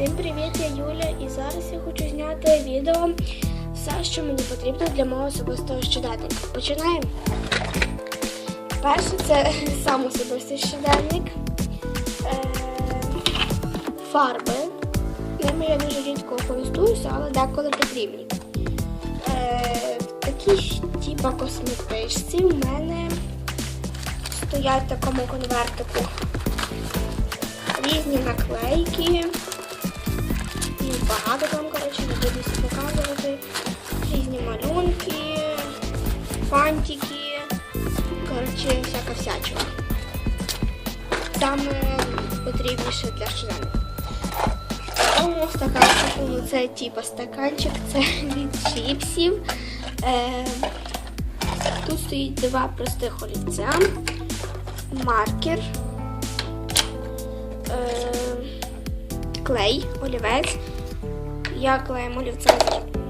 Всім привіт, я Юля, і зараз я хочу зняти відео все, що мені потрібно для мого особистого щоденника. Починаємо. Перше, це сам особистий щоденник. Е, фарби. Ними я дуже рідко користуюся, але деколи потрібні. Е, в типа косметичці в мене стоять в такому конвертику різні наклейки. Багато там, коротше, буду показувати. Різні малюнки, фантики, коротше, всяка всячина. Саме потрібніше для щоденника. Тому стаканчику, це типа стаканчик, це від чіпсів. Е, тут стоїть два простих олівця, маркер е, клей, олівець. Я клеєм олівцем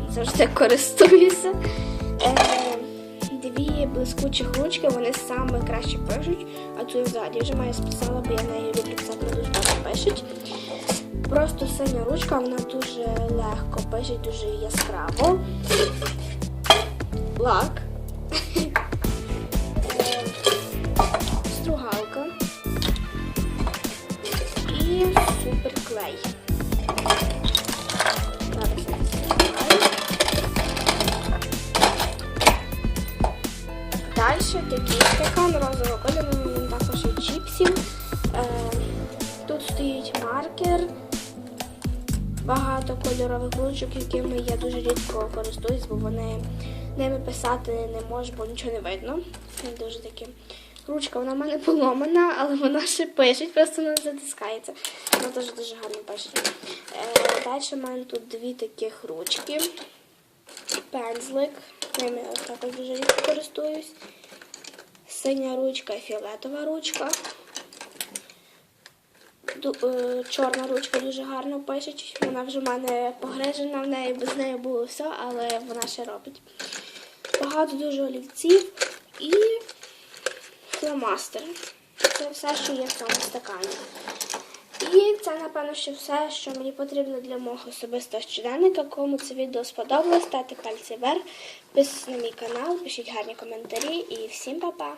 завжди користуюся. Е, дві блискучих ручки, вони саме краще пишуть, а цю взагалі вже маю списала, бо я нею люблю писати дуже добре пишуть. Просто синя ручка, вона дуже легко пише, дуже яскраво. Лак. Далі такий стакан розового кольору, він також від чіпсів. Е, тут стоїть маркер, багато кольорових ручок, якими я дуже рідко користуюсь, бо вони ними писати не можу, бо нічого не видно. Він дуже такі. Ручка вона в мене поломана, але вона ще пише, просто не затискається. Вона теж дуже гарно пише. Е, далі в мене тут дві таких ручки. Пензлик. Ними я також дуже рідко користуюсь. Синя ручка і фіолетова ручка. Е, Чорна ручка дуже гарно пише. Вона вже в мене погрежена в неї, без неї було все, але вона ще робить. Багато дуже олівців і фломастер. Це все, що є в цьому стакані. І це, напевно, що все, що мені потрібно для мого особистого щоденника. Кому це відео сподобалось, ставте пальці вверх, підписуйтесь на мій канал, пишіть гарні коментарі і всім па-па!